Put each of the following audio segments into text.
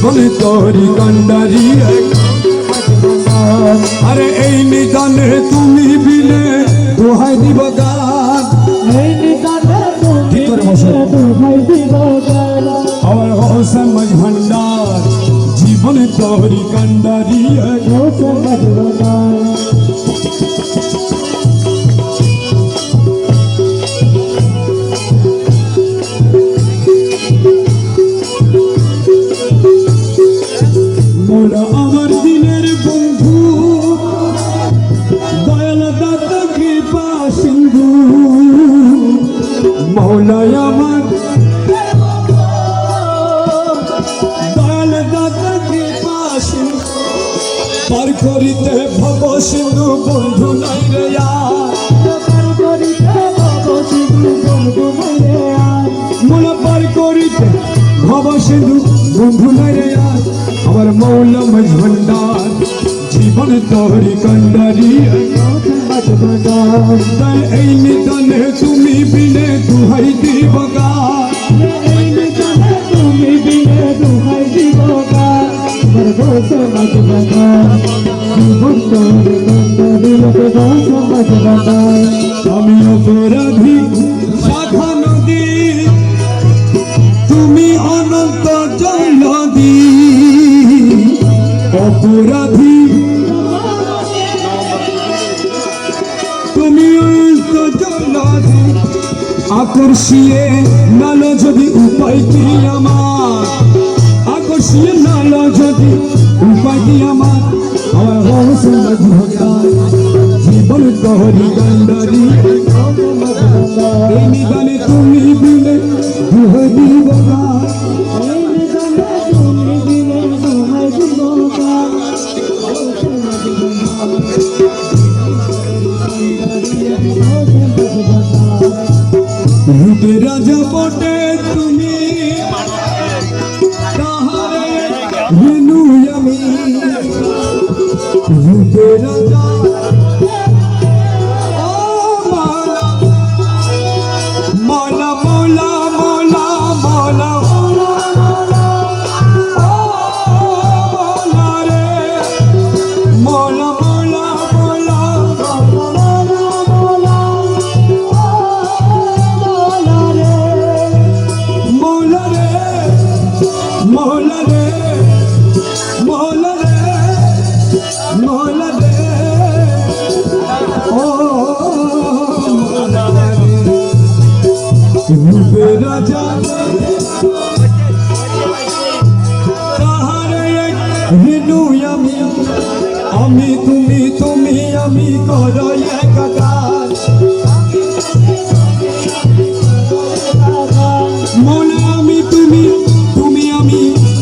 জীবনে তরি কান্ডারি এক আরে এই নিদানে তুমি বিলে দোহাই দিব গান এই নিদানে কি দোহাই দিব গান আমার হোসেন মাঝ ভান্ডার জীবনে তরি কান্ডারি হোসেন গান বন্ধু নাই রে আর। পার করিতে বাবু সিধু বন্ধু মাইরে আয় মোলা পার করিতে ভব সিন্ধু বন্ধু নাই রে আর। আমার মৌলা মজ ভণ্ডার জীবন তহরি কন্ডারি। হোসেন বাজব গান তাই এই নিদানে তুমি বিনে দুহাই দিব গান এই নিদানে তুমি বিনে দোহাই দিব গান তোমার হোসেন বাজব গান জীবন তোরে আকর্ষিয়ে নাল যদি উপায় কি আমার, আকর্ষিয়ে নাল যদি উপায় কি আমার আমার হোসেন ভগবান জীবন কহরি গন্ডারি, এই নিদানে তুমি বিলে দুহরি রূপে রাজা পটে তুমি। তাহারে বিনু আমি। রূপে রাজা আমি তুমি তুমি আমি করো একাকার।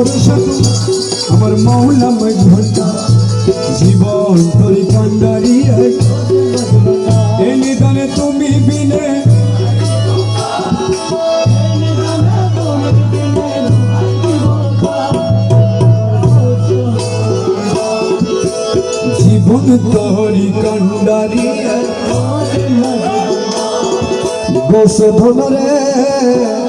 তোমার আমার মৌলা ঘণ্টা জীবন তরি কান্ডারি এই নিদানে তুমি বিনে। জীবন তরি কান্ডারি গোসধন রে